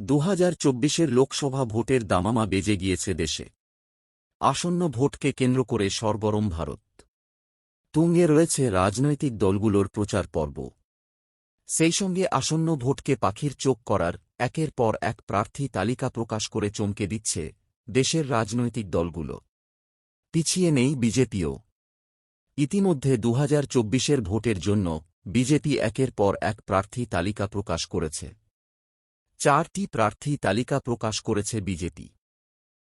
দু হাজার লোকসভা ভোটের দামামা বেজে গিয়েছে দেশে। আসন্ন ভোটকে কেন্দ্র করে সরগরম ভারত। তুঙ্গে রয়েছে রাজনৈতিক দলগুলোর প্রচার পর্ব। সেই সঙ্গে আসন্ন ভোটকে পাখির চোখ করার একের পর এক প্রার্থী তালিকা প্রকাশ করে চমকে দিচ্ছে দেশের রাজনৈতিক দলগুলো। পিছিয়ে নেই বিজেপিও। ইতিমধ্যে দু হাজার ভোটের জন্য বিজেপি একের পর এক প্রার্থী তালিকা প্রকাশ করেছে। চারটি প্রার্থী তালিকা প্রকাশ করেছে বিজেপি।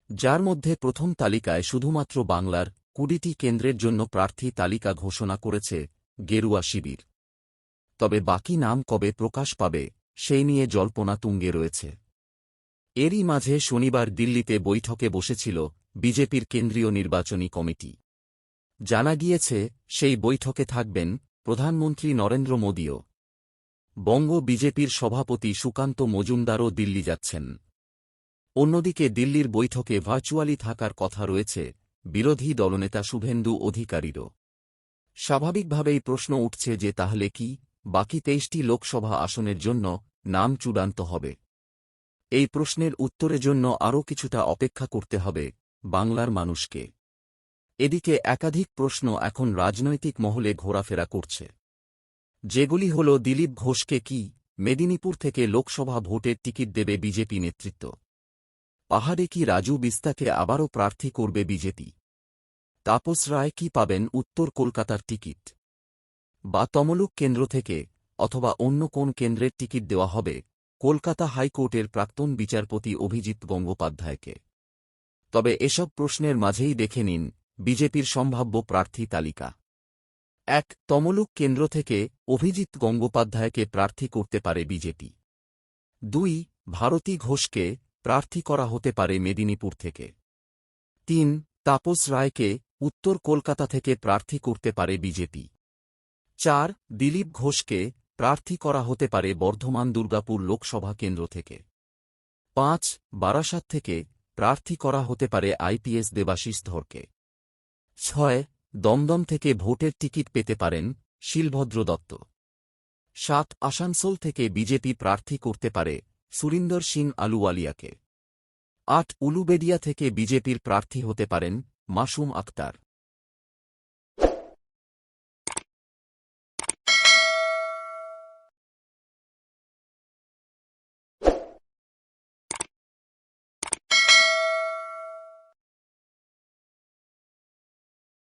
যার মধ্যে প্রথম তালিকায় শুধুমাত্র বাংলার কুড়িটি কেন্দ্রের জন্য প্রার্থী তালিকা ঘোষণা করেছে গেরুয়া শিবির। তবে বাকি নাম কবে প্রকাশ পাবে, সেই নিয়ে জল্পনা তুঙ্গে রয়েছে। এরই মাঝে শনিবার দিল্লিতে বৈঠকে বসেছিল বিজেপির কেন্দ্রীয় নির্বাচনী কমিটি। জানা গিয়েছে, সেই বৈঠকে থাকবেন প্রধানমন্ত্রী নরেন্দ্র মোদীও। বঙ্গ বিজেপির সভাপতি সুকান্ত মজুমদারও দিল্লি যাচ্ছেন। অন্যদিকে দিল্লির বৈঠকে ভার্চুয়ালি থাকার কথা রয়েছে বিরোধী দলনেতা শুভেন্দু অধিকারীরও। স্বাভাবিকভাবেই প্রশ্ন উঠছে যে তাহলে কি বাকি তেইশটি লোকসভা আসনের জন্য নাম চূড়ান্ত হবে? এই প্রশ্নের উত্তরের জন্য আরও কিছুটা অপেক্ষা করতে হবে বাংলার মানুষকে। এদিকে একাধিক প্রশ্ন এখন রাজনৈতিক মহলে ঘোরাফেরা করছে। যেগুলি হল দিলীপ ঘোষকে কি মেদিনীপুর থেকে লোকসভা ভোটের টিকিট দেবে বিজেপি নেতৃত্ব? পাহাড়ে কি রাজু বিস্তাকে আবারও প্রার্থী করবে বিজেপি? তাপস রায় কি পাবেন উত্তর কলকাতার টিকিট? বা তমলুক কেন্দ্র থেকে অথবা অন্য কোন কেন্দ্রের টিকিট দেওয়া হবে কলকাতা হাইকোর্টের প্রাক্তন বিচারপতি অভিজিৎ গঙ্গোপাধ্যায়কে? তবে এসব প্রশ্নের মাঝেই দেখে নিন বিজেপির সম্ভাব্য প্রার্থী তালিকা। এক তমলুক কেন্দ্র থেকে অভিজিৎ গঙ্গোপাধ্যায়কে প্রার্থী করতে পারে বিজেপি। দুই, ভারতী ঘোষকে প্রার্থী করা হতে পারে মেদিনীপুর থেকে। তিন, তাপস রায়কে উত্তর কলকাতা থেকে প্রার্থী করতে পারে বিজেপি। চার, দিলীপ ঘোষকে প্রার্থী করা হতে পারে বর্ধমান দুর্গাপুর লোকসভা কেন্দ্র থেকে। পাঁচ, বারাসাত থেকে প্রার্থী করা হতে পারে আইপিএস দেবাশিস ধরকে। ছয় দমদম থেকে ভোটের টিকিট পেতে পারেন শিলভদ্র দত্ত। সাত আসানসোল থেকে বিজেপি প্রার্থী করতে পারে সুরিন্দর সিং আলুওয়ালিয়াকে। আট উলুবেদিয়া থেকে বিজেপির প্রার্থী হতে পারেন মাসুম আক্তার